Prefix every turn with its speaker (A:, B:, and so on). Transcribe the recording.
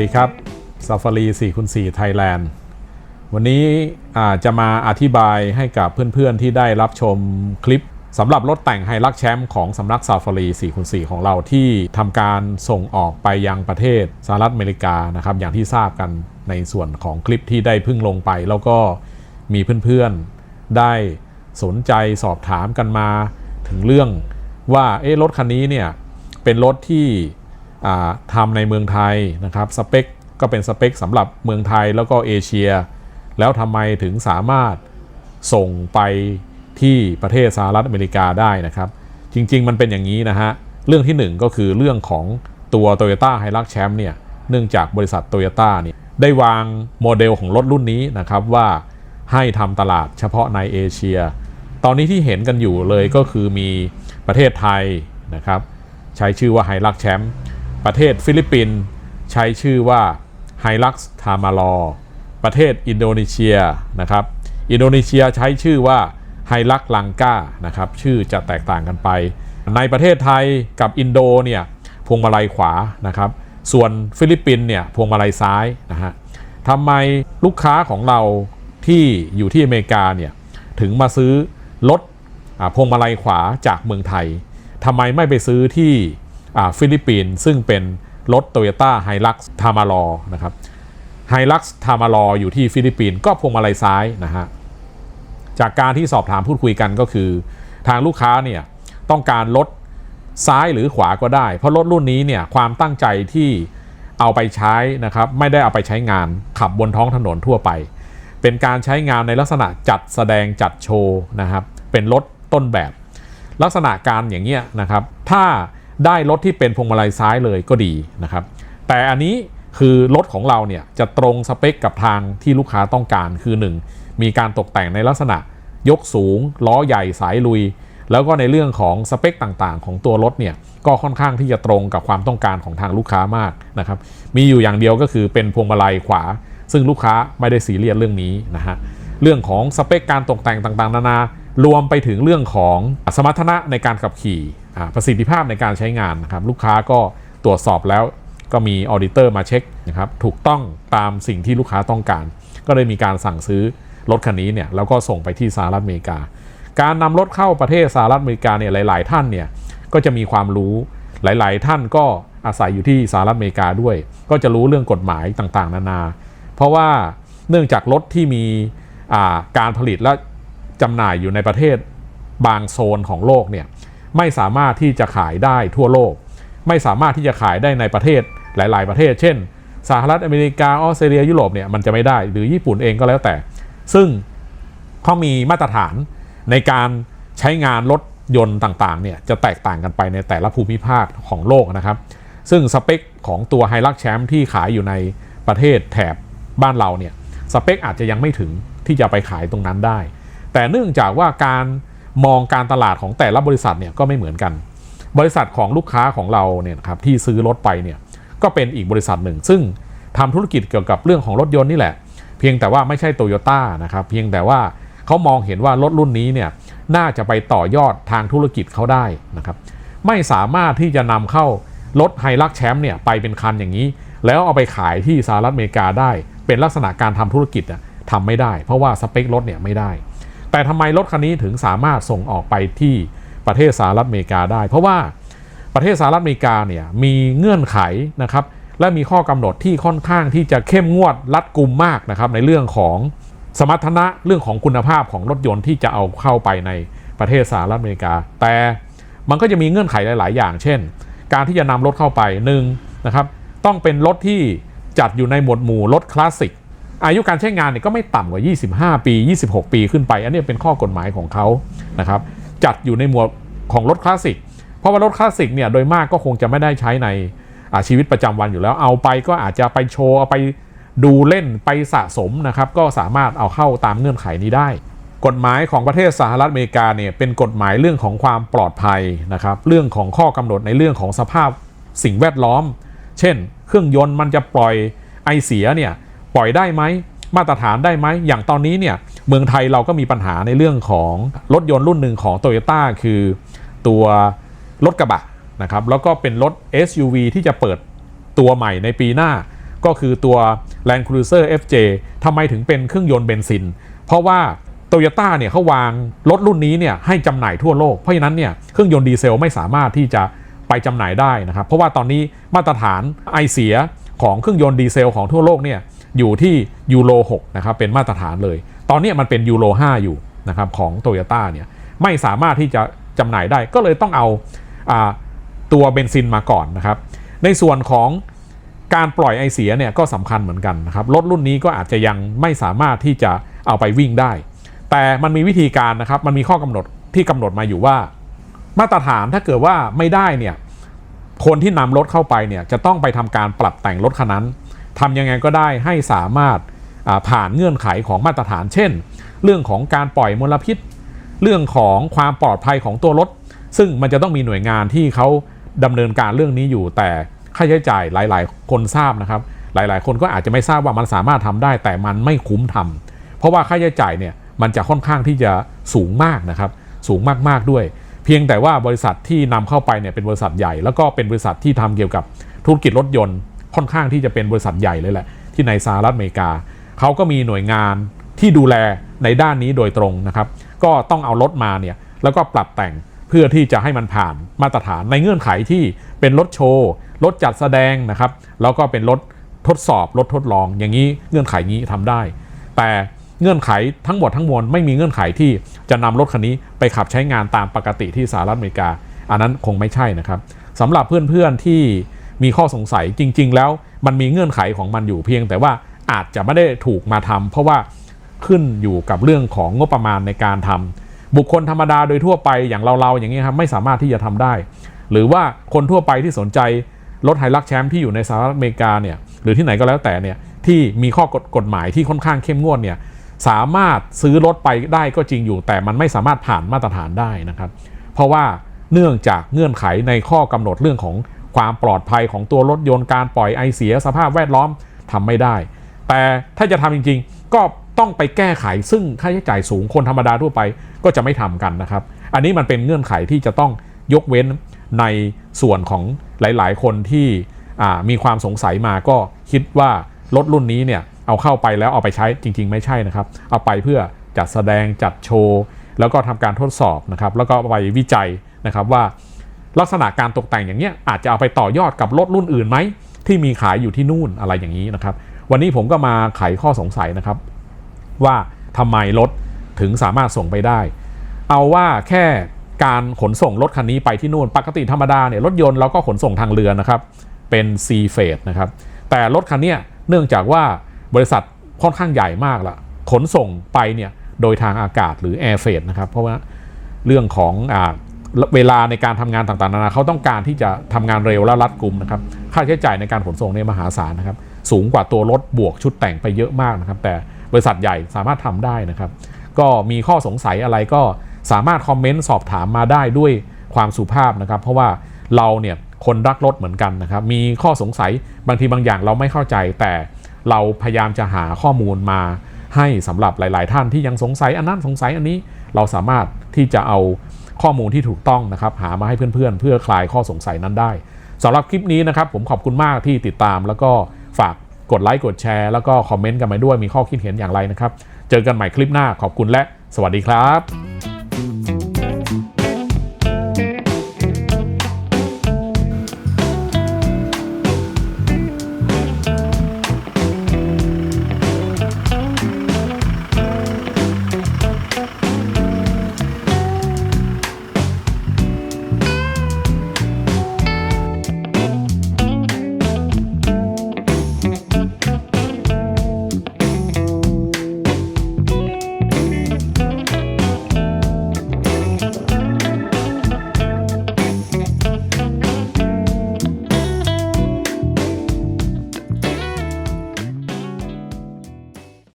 A: ดีครับ s a f a r i 4คูณ4 Thailand วันนี้อาจะมาอธิบายให้กับเพื่อนๆที่ได้รับชมคลิปสำหรับรถแต่งไฮลักแชมป์ของสำนัก s a f a r i 4คูณ4ของเราที่ทำการส่งออกไปยังประเทศสหรัฐอเมริกานะครับ อย่างที่ทราบกันในส่วนของคลิปที่ได้พึ่งลงไป แล้วก็มีเพื่อนๆได้สนใจสอบถามกันมาถึงเรื่องว่าเอ๊ะรถคันนี้เนี่ยเป็นรถที่ ทำในเมืองไทยนะครับสเปคก็เป็นสเปคสำหรับเมืองไทยแล้วก็เอเชีย แล้วทำไมถึงสามารถส่งไปที่ประเทศสหรัฐอเมริกาได้นะครับ จริง ๆ มันเป็นอย่างนี้นะฮะ เรื่องที่หนึ่งก็คือเรื่องของตัว Toyota h i l u x Champ เนี่ยเนื่องจากบริษัท Toyota เนี่ยได้วางโมเดลของรถรุ่นนี้นะครับว่าให้ทำตลาดเฉพาะในเอเชีย ตอนนี้ที่เห็นกันอยู่เลยก็คือมีประเทศไทยนะครับ ใช้ชื่อว่าไฮลักแชมป์ ประเทศฟิลิปปินส์ใช้ชื่อว่าไฮลักซ์ทามารอประเทศอินโดนีเซียนะครับ อินโดนีเซียใช้ชื่อว่าไฮลักลังกานะครับ ชื่อจะแตกต่างกันไป ในประเทศไทยกับอินโดเนี่ยพวงมาลัยขวานะครับ ส่วนฟิลิปปินเนี่ยพวงมาลัยซ้ายนะฮะทำไมลูกค้าของเราที่อยู่ที่อเมริกาเนี่ยถึงมาซื้อรถพวงมาลัยขวาจากเมืองไทยทำไมไม่ไปซื้อที่ ฟิลิปปินส์ซึ่งเป็นรถ Toyota Hilux t a m a r o นะครับ Hilux t a m a r o อยู่ที่ฟิลิปปินส์ก็พวงมาลัยซ้ายนะฮะจากการที่สอบถามพูดคุยกันก็คือ ทางลูกค้าเนี่ยต้องการรถซ้ายหรือขวาก็ได้ เพราะรถรุ่นนี้เนี่ยความตั้งใจที่เอาไปใช้นะครับไม่ได้เอาไปใช้งานขับบนท้องถนนทั่วไป เป็นการใช้งานในลักษณะจัดแสดงจัดโชว์นะครับเป็นรถต้นแบบ ลักษณะการอย่างเงี้ยนะครับถ้า ได้รถที่เป็นพวงมาลัยซ้ายเลยก็ดีนะครับ แต่อันนี้คือรถของเราเนี่ยจะตรงสเปคกับทางที่ลูกค้าต้องการคือ 1 มีการตกแต่งในลักษณะยกสูง ล้อใหญ่สายลุย แล้วก็ในเรื่องของสเปคต่างๆ ของตัวรถเนี่ยก็ค่อนข้างที่จะตรงกับความต้องการของทางลูกค้ามากนะครับมีอยู่อย่างเดียวก็คือเป็นพวงมาลัยขวา ซึ่งลูกค้าไม่ได้ซีเรียสเรื่องนี้นะฮะเรื่องของสเปคการตกแต่งต่างๆ นานารวมไปถึงเรื่องของสมรรถนะในการขับขี่ประสิทธิภาพในการใช้งานนะครับลูกค้าก็ตรวจสอบแล้วก็มีออดิเตอร์มาเช็คนะครับถูกต้องตามสิ่งที่ลูกค้าต้องการ ก็เลยมีการสั่งซื้อรถคันนี้เนี่ยแล้วก็ส่งไปที่สหรัฐอเมริกา การนำรถเข้าประเทศสหรัฐอเมริกาเนี่ยหลาย ๆ ท่านเนี่ยก็จะมีความรู้หลาย ๆ ท่านก็อาศัยอยู่ที่สหรัฐอเมริกาด้วย ก็จะรู้เรื่องกฎหมายต่างๆ นานา เพราะว่าเนื่องจากรถที่มีการผลิตและจำหน่ายอยู่ในประเทศบางโซนของโลกเนี่ย ไม่สามารถที่จะขายได้ทั่วโลก ไม่สามารถที่จะขายได้ในประเทศหลาย ๆ ประเทศ เช่น สหรัฐอเมริกาออสเตรเลียยุโรปเนี่ยมันจะไม่ได้หรือญี่ปุ่นเองก็แล้วแต่ ซึ่งเขามีมาตรฐานในการใช้งานรถยนต์ต่างๆเนี่ยจะแตกต่างกันไปในแต่ละภูมิภาคของโลกนะครับ ซึ่งสเปคของตัวไฮลักแชมป์ที่ขายอยู่ในประเทศแถบบ้านเราเนี่ยสเปคอาจจะยังไม่ถึงที่จะไปขายตรงนั้นได้ แต่เนื่องจากว่าการ มองการตลาดของแต่ละบริษัทเนี่ยก็ไม่เหมือนกัน บริษัทของลูกค้าของเราเนี่ยครับที่ซื้อรถไปเนี่ยก็เป็นอีกบริษัทหนึ่ง ซึ่งทำธุรกิจเกี่ยวกับเรื่องของรถยนต์นี่แหละ เพียงแต่ว่าไม่ใช่โตโยต้านะครับเพียงแต่ว่าเขามองเห็นว่ารถรุ่นนี้เนี่ยน่าจะไปต่อยอดทางธุรกิจเขาได้นะครับไม่สามารถที่จะนำเข้ารถไฮลักแชมป์เนี่ยไปเป็นคันอย่างนี้ แล้วเอาไปขายที่สหรัฐอเมริกาได้ เป็นลักษณะการทำธุรกิจอะทำไม่ได้ เพราะว่าสเปครถเนี่ยไม่ได้ แต่ทำไมรถคันนี้ถึงสามารถส่งออกไปที่ประเทศสหรัฐอเมริกาได้ เพราะว่าประเทศสหรัฐอเมริกาเนี่ยมีเงื่อนไขนะครับและมีข้อกำหนดที่ค่อนข้างที่จะเข้มงวดรัดกุมมากนะครับในเรื่องของสมรรถนะเรื่องของคุณภาพของรถยนต์ที่จะเอาเข้าไปในประเทศสหรัฐอเมริกา แต่มันก็จะมีเงื่อนไขหลาย ๆ อย่าง เช่น การที่จะนำรถเข้าไปหนึ่งนะครับต้องเป็นรถที่จัดอยู่ในหมวดหมู่รถคลาสสิก อายุการใช้งานเนี่ยก็ไม่ต่ำกว่า 25 ปี 26 ปีขึ้นไป อันนี้เป็นข้อกฎหมายของเขานะครับจัดอยู่ในหมวดของรถคลาสสิก เพราะว่ารถคลาสสิกเนี่ยโดยมากก็คงจะไม่ได้ใช้ในชีวิตประจำวันอยู่แล้ว เอาไปก็อาจจะไปโชว์เอาไปดูเล่นไปสะสมนะครับก็สามารถเอาเข้าตามเงื่อนไขนี้ได้ กฎหมายของประเทศสหรัฐอเมริกาเนี่ยเป็นกฎหมายเรื่องของความปลอดภัยนะครับเรื่องของข้อกำหนดในเรื่องของสภาพสิ่งแวดล้อม เช่น เครื่องยนต์มันจะปล่อยไอเสียเนี่ย ปล่อยได้ไหมมาตรฐานได้ไหมอย่างตอนนี้เนี่ยเมืองไทยเราก็มีปัญหาในเรื่องของรถยนต์รุ่นหนึ่งของ t o y ยต้คือตัวรถกระบะนะครับแล้วก็เป็นรถ SUV ที่จะเปิดตัวใหม่ในปีหน้า ก็คือตัว Land Cruiser FJ ทำไมถึงเป็นเครื่องยนต์เบนซิน เพราะว่าโตโยต้าเนี่ยเขาวางรถรุ่นนี้เนี่ยให้จำหน่ายทั่วโลก เพราะฉะนั้นเนี่ยเครื่องยนต์ดีเซลไม่สามารถที่จะไปจำหน่ายได้นะครับ เพราะว่าตอนนี้มาตรฐานไอเสียของเครื่องยนต์ดีเซลของทั่วโลกเนี่ย อยู่ที่ยูโร6นะครับเป็นมาตรฐานเลย ตอนนี้มันเป็นยูโร5อยู่นะครับของโตโยต้าเนี่ยไม่สามารถที่จะจำหน่ายได้ก็เลยต้องเอาอาตัวเบนซินมาก่อนนะครับ ในส่วนของการปล่อยไอเสียเนี่ยก็สำคัญเหมือนกันนะครับรถรุ่นนี้ก็อาจจะยังไม่สามารถที่จะเอาไปวิ่งได้ แต่มันมีวิธีการนะครับมันมีข้อกำหนดที่กำหนดมาอยู่ว่า มาตรฐานถ้าเกิดว่าไม่ได้เนี่ยคนที่นำรถเข้าไปเนี่ยจะต้องไปทำการปรับแต่งรถคันนั้น ทำยังไงก็ได้ให้สามารถผ่านเงื่อนไขของมาตรฐาน เช่น เรื่องของการปล่อยมลพิษ เรื่องของความปลอดภัยของตัวรถ ซึ่งมันจะต้องมีหน่วยงานที่เขาดำเนินการเรื่องนี้อยู่ แต่ค่าใช้จ่ายหลาย ๆ คนทราบนะครับ หลาย ๆ คนก็อาจจะไม่ทราบว่ามันสามารถทำได้ แต่มันไม่คุ้มทำเพราะว่าค่าใช้จ่ายเนี่ยมันจะค่อนข้างที่จะสูงมากนะครับ สูงมากๆด้วย เพียงแต่ว่าบริษัทที่นำเข้าไปเนี่ยเป็นบริษัทใหญ่ แล้วก็เป็นบริษัทที่ทำเกี่ยวกับธุรกิจรถยนต์ ค่อนข้างที่จะเป็นบริษัทใหญ่เลยแหละ ที่ในสหรัฐอเมริกา เขาก็มีหน่วยงานที่ดูแลในด้านนี้โดยตรงนะครับ ก็ต้องเอารถมาเนี่ยแล้วก็ปรับแต่งเพื่อที่จะให้มันผ่านมาตรฐานในเงื่อนไขที่เป็นรถโชว์รถจัดแสดงนะครับ แล้วก็เป็นรถทดสอบรถทดลอง อย่างนี้เงื่อนไขนี้ทำได้ แต่เงื่อนไขทั้งหมดทั้งมวลไม่มีเงื่อนไขที่จะนำรถคันนี้ไปขับใช้งานตามปกติที่สหรัฐอเมริกา อันนั้นคงไม่ใช่นะครับสำหรับเพื่อนๆที่ มีข้อสงสัยจริง ๆ แล้วมันมีเงื่อนไขของมันอยู่เพียง แต่ว่าอาจจะไม่ได้ถูกมาทำเพราะว่าขึ้นอยู่กับเรื่องของงบประมาณในการทำบุคคลธรรมดาโดยทั่วไปอย่างเราๆอย่างนี้ครับไม่สามารถที่จะทำได้ หรือว่าคนทั่วไปที่สนใจรถไฮลักแชมป์ที่อยู่ในสหรัฐอเมริกาเนี่ยหรือที่ไหนก็แล้วแต่เนี่ยที่มีข้อกฎกฎหมายที่ค่อนข้างเข้มงวดเนี่ยสามารถซื้อรถไปได้ก็จริงอยู่ แต่มันไม่สามารถผ่านมาตรฐานได้นะครับ เพราะว่าเนื่องจากเงื่อนไขในข้อกำหนดเรื่องของ ความปลอดภัยของตัวรถยนต์การปล่อยไอเสียสภาพแวดล้อมทำไม่ได้ แต่ถ้าจะทำจริงๆ ก็ต้องไปแก้ไขซึ่งค่าใช้จ่ายสูงคนธรรมดาทั่วไปก็จะไม่ทำกันนะครับ อันนี้มันเป็นเงื่อนไขที่จะต้องยกเว้นในส่วนของหลายๆ คนที่มีความสงสัยมาก็คิดว่ารถรุ่นนี้เนี่ยเอาเข้าไปแล้วเอาไปใช้จริง ๆ ไม่ใช่นะครับ เอาไปเพื่อจัดแสดงจัดโชว์ แล้วก็ทำการทดสอบนะครับ แล้วก็ไปวิจัยนะครับว่า ลักษณะการตกแต่งอย่างเงี้ยอาจจะเอาไปต่อยอดกับรถรุ่นอื่นไหมที่มีขายอยู่ที่นู่นอะไรอย่างนี้นะครับ วันนี้ผมก็มาไขข้อสงสัยนะครับ ว่าทำไมรถถึงสามารถส่งไปได้ เอาว่าแค่การขนส่งรถคันนี้ไปที่นู่น ปกติธรรมดาเนี่ยรถยนต์เราก็ขนส่งทางเรือนะครับ เป็น C f a t นะครับ แต่รถคันนี้เนื่องจากว่าบริษัทค่อนข้างใหญ่มากละขนส่งไปเนี่ยโดยทางอากาศหรือ Air f r e i g h t นะครับ เพราะว่าเรื่องของอ เวลาในการทำงานต่างๆนานาเขาต้องการที่จะทำงานเร็วและรัดกุมนะครับค่าใช้จ่ายในการขนส่งเนี่ยมหาศาลนะครับ สูงกว่าตัวรถบวกชุดแต่งไปเยอะมากนะครับ แต่บริษัทใหญ่สามารถทำได้นะครับ ก็มีข้อสงสัยอะไรก็สามารถคอมเมนต์สอบถามมาได้ด้วยความสุภาพนะครับ เพราะว่าเราเนี่ยคนรักรถเหมือนกันนะครับ มีข้อสงสัยบางทีบางอย่างเราไม่เข้าใจ แต่เราพยายามจะหาข้อมูลมาให้สำหรับหลาย ๆ ท่านที่ยังสงสัยอันนั้นสงสัยอันนี้เราสามารถที่จะเอา ข้อมูลที่ถูกต้องนะครับ หามาให้เพื่อนๆ เพื่อคลายข้อสงสัยนั้นได้สำหรับคลิปนี้นะครับ ผมขอบคุณมากที่ติดตาม แล้วก็ฝากกดไลค์กดแชร์แล้วก็คอมเมนต์กันมาด้วยมีข้อคิดเห็นอย่างไรนะครับ เจอกันใหม่คลิปหน้าขอบคุณและสวัสดีครับ